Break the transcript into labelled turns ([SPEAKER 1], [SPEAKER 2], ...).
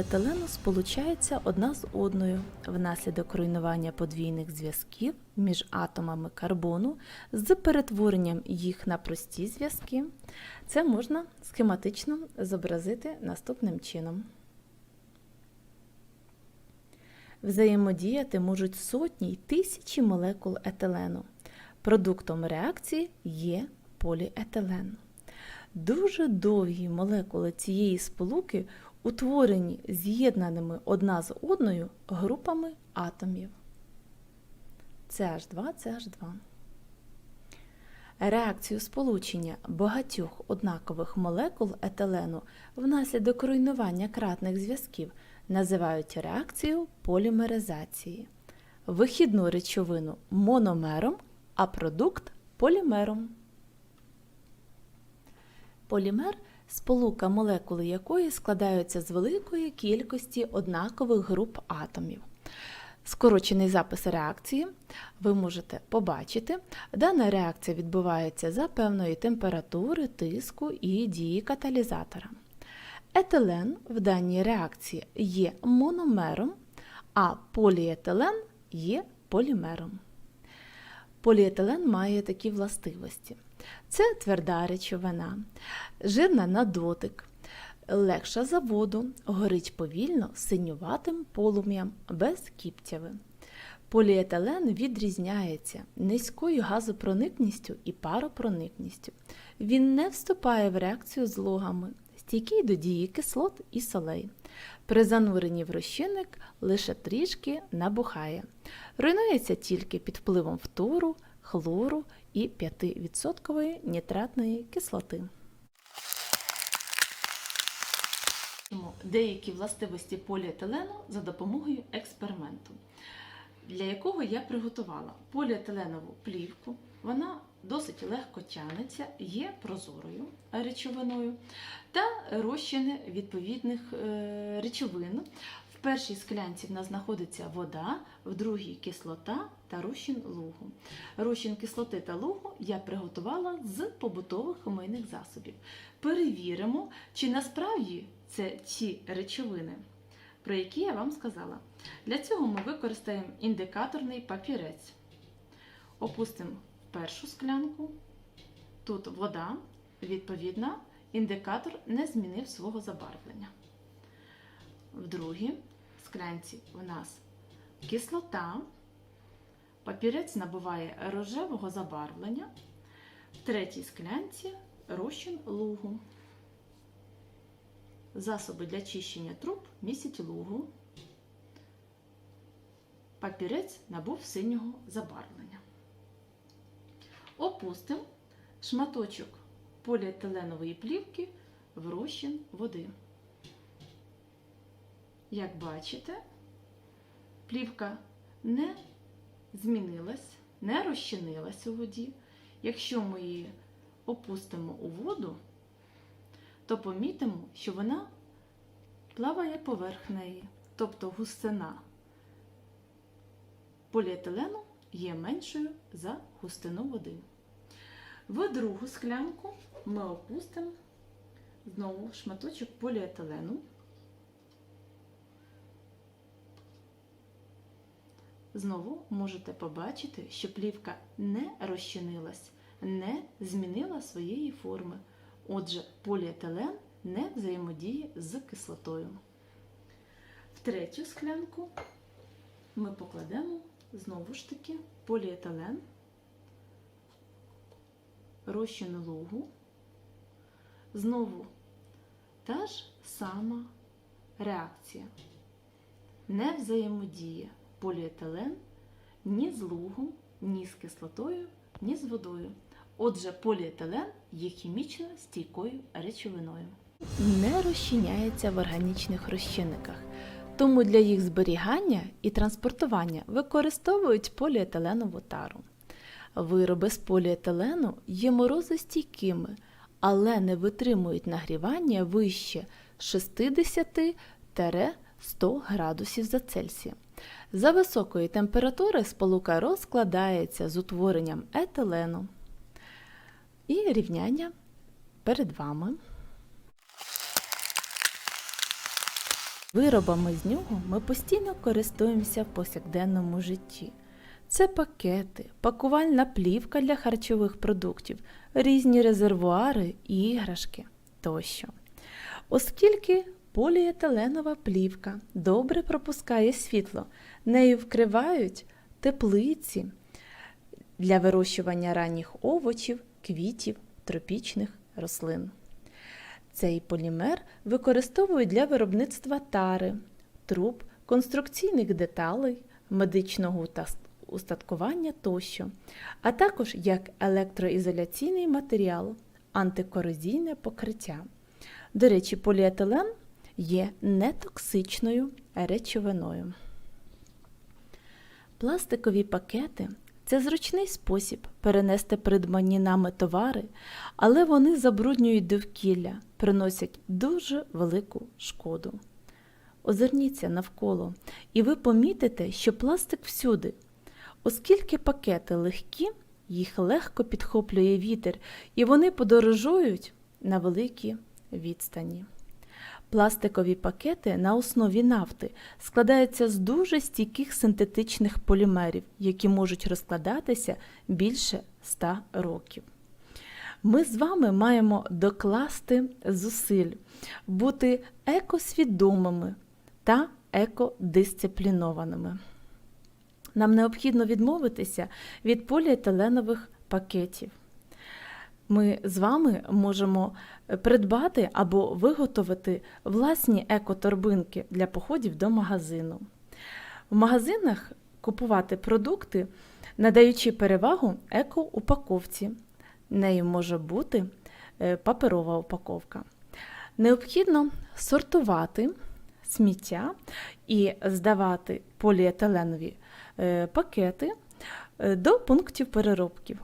[SPEAKER 1] Етилену сполучаються одна з одною внаслідок руйнування подвійних зв'язків між атомами карбону з перетворенням їх на прості зв'язки. Це можна схематично зобразити наступним чином. Взаємодіяти можуть сотні й тисячі молекул етилену. Продуктом реакції є поліетилен. Дуже довгі молекули цієї сполуки утворені з'єднаними одна з одною групами атомів. CH2, CH2. Реакцію сполучення багатьох однакових молекул етилену внаслідок руйнування кратних зв'язків називають реакцією полімеризації. Вихідну речовину мономером, а продукт полімером. Полімер сполука молекули якої складаються з великої кількості однакових груп атомів. Скорочений запис реакції ви можете побачити. Дана реакція відбувається за певної температури, тиску і дії каталізатора. Етилен в даній реакції є мономером, а поліетилен є полімером. Поліетилен має такі властивості. Це тверда речовина, жирна на дотик, легша за воду, горить повільно синюватим полум'ям без кіптяви. Поліетилен відрізняється низькою газопроникністю і паропроникністю. Він не вступає в реакцію з логами, стійкий до дії кислот і солей. При зануренні в розчинник лише трішки набухає. Руйнується тільки під впливом фтору, хлору і 5% нітратної кислоти. Деякі властивості поліетилену за допомогою експерименту, для якого я приготувала поліетиленову плівку. Вона досить легко тягнеться, є прозорою речовиною та розчини відповідних е, речовин. В першій склянці в нас знаходиться вода, в другій кислота та розчин лугу. Розчин кислоти та лугу я приготувала з побутових умийних засобів. Перевіримо, чи насправді це ті речовини, про які я вам сказала. Для цього ми використаємо індикаторний папірець. Опустимо першу склянку. Тут вода, відповідно, індикатор не змінив свого забарвлення. В другій склянці у нас кислота, папірець набуває рожевого забарвлення, в третій склянці розчин лугу. Засоби для чищення труб містять лугу. Папірець набув синього забарвлення. Опустимо шматочок поліетиленової плівки в розчин води. Як бачите, плівка не змінилась, не розчинилась у воді. Якщо ми її опустимо у воду, то помітимо, що вона плаває поверх неї, тобто густина поліетилену є меншою за густину води. В другу склянку ми опустимо знову шматочок поліетилену. Знову можете побачити, що плівка не розчинилась, не змінила своєї форми. Отже, поліетилен не взаємодіє з кислотою. В третю склянку ми покладемо знову ж таки поліетилен, розчин лугу. Знову та ж сама реакція. Не взаємодіє поліетилен ні з лугом, ні з кислотою, ні з водою. Отже, поліетилен є хімічно стійкою речовиною. Не розчиняється в органічних розчинниках, тому для їх зберігання і транспортування використовують поліетиленову тару. Вироби з поліетилену є морозостійкими, але не витримують нагрівання вище 60-100 градусів за Цельсієм. За високої температури сполука розкладається з утворенням етилену. І рівняння перед вами. Виробами з нього ми постійно користуємося в повсякденному житті. Це пакети, пакувальна плівка для харчових продуктів, різні резервуари, іграшки тощо. Оскільки поліетиленова плівка добре пропускає світло, нею вкривають теплиці для вирощування ранніх овочів, квітів, тропічних рослин. Цей полімер використовують для виробництва тари, труб, конструкційних деталей, медичного устаткування тощо, а також як електроізоляційний матеріал, антикорозійне покриття. До речі, поліетилен є нетоксичною речовиною. Пластикові пакети це зручний спосіб перенести придбані нами товари, але вони забруднюють довкілля, приносять дуже велику шкоду. Озирніться навколо, і ви помітите, що пластик всюди. Оскільки пакети легкі, їх легко підхоплює вітер, і вони подорожують на великі відстані. Пластикові пакети на основі нафти складаються з дуже стійких синтетичних полімерів, які можуть розкладатися більше 100 років. Ми з вами маємо докласти зусиль, бути екосвідомими та екодисциплінованими. Нам необхідно відмовитися від поліетиленових пакетів. Ми з вами можемо придбати або виготовити власні екоторбинки для походів до магазину. В магазинах купувати продукти, надаючи перевагу екоупаковці. Нею може бути е, паперова упаковка. Необхідно сортувати сміття і здавати поліетиленові е, пакети е, до пунктів переробків.